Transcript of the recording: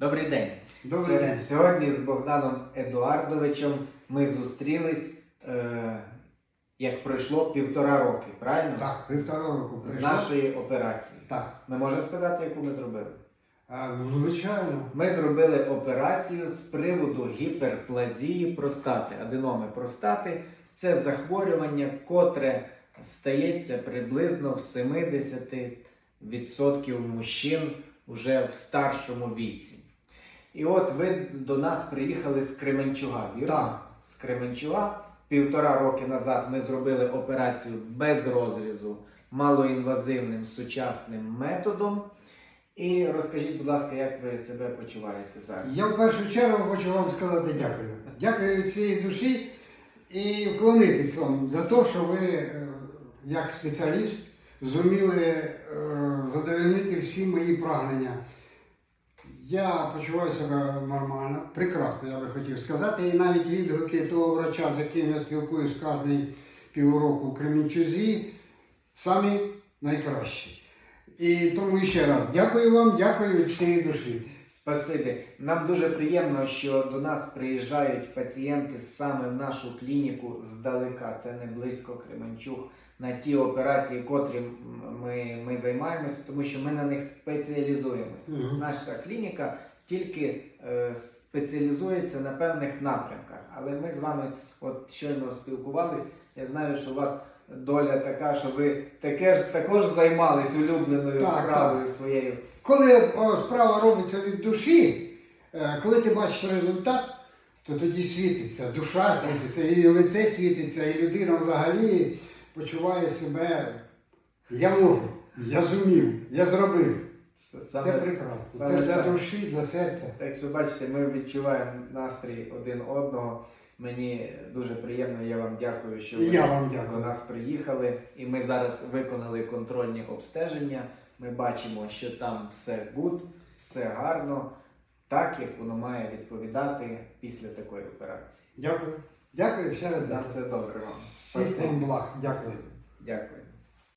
Добрий день. Добрий день. Сьогодні з Богданом Едуардовичем ми зустрілись, е, як пройшло півтора роки, правильно? Так, півтора року З прийшло. нашої операції. Так, Ми можемо сказати, яку ми зробили? а, звичайно. Ми зробили операцію з приводу гіперплазії простати, аденоми простати. Це захворювання, котре стається приблизно в 70% мужчин уже в старшому віці. І от ви до нас приїхали з Кременчуга, вірно? Так. З Кременчуга. Півтора роки назад ми зробили операцію без розрізу, малоінвазивним сучасним методом. І розкажіть, будь ласка, як ви себе почуваєте зараз? Я в першу чергу хочу вам сказати дякую. Дякую від цієї душі і вклонитись вам за те, що ви, е, як спеціаліст, зуміли е, задовольнити всі мої прагнення. Я почуваю себе нормально, прекрасно, я би хотів сказати. І навіть відгуки того врача, з яким я спілкуюсь кожний півроку в Кремінчузі, самі найкращі. І тому ще раз дякую вам, дякую від цієї душі. Спасибі. Нам дуже приємно, що до нас приїжджають пацієнти саме в нашу клініку здалека. Це не близько Кременчуг на ті операції, котрі ми, ми займаємося, тому що ми на них спеціалізуємося. Мгм. Наша клініка тільки е, спеціалізується на певних напрямках. Але ми з вами от щойно спілкувались. Я знаю, що у вас доля така, що ви таке ж також займались улюбленою Так, справою своєю. Коли о, справа робиться від душі, е, коли ти бачиш результат, то тоді світиться, душа світиться, і лице світиться, і людина взагалі почуває себе. Я можу, я зумів, я зробив. Це Це саме прекрасно. саме Це для так. душі, для серця. Так що бачите, ми відчуваємо настрій один одного. Мені дуже приємно, я вам дякую, що І ви я вам до нас приїхали. І ми зараз виконали контрольні обстеження. Ми бачимо, що там все гуд, все гарно, так як воно має відповідати після такої операції. Дякую. Дякую ще раз. На Дякую. все добре вам. Всіх вам благ. Дякую. Дякую.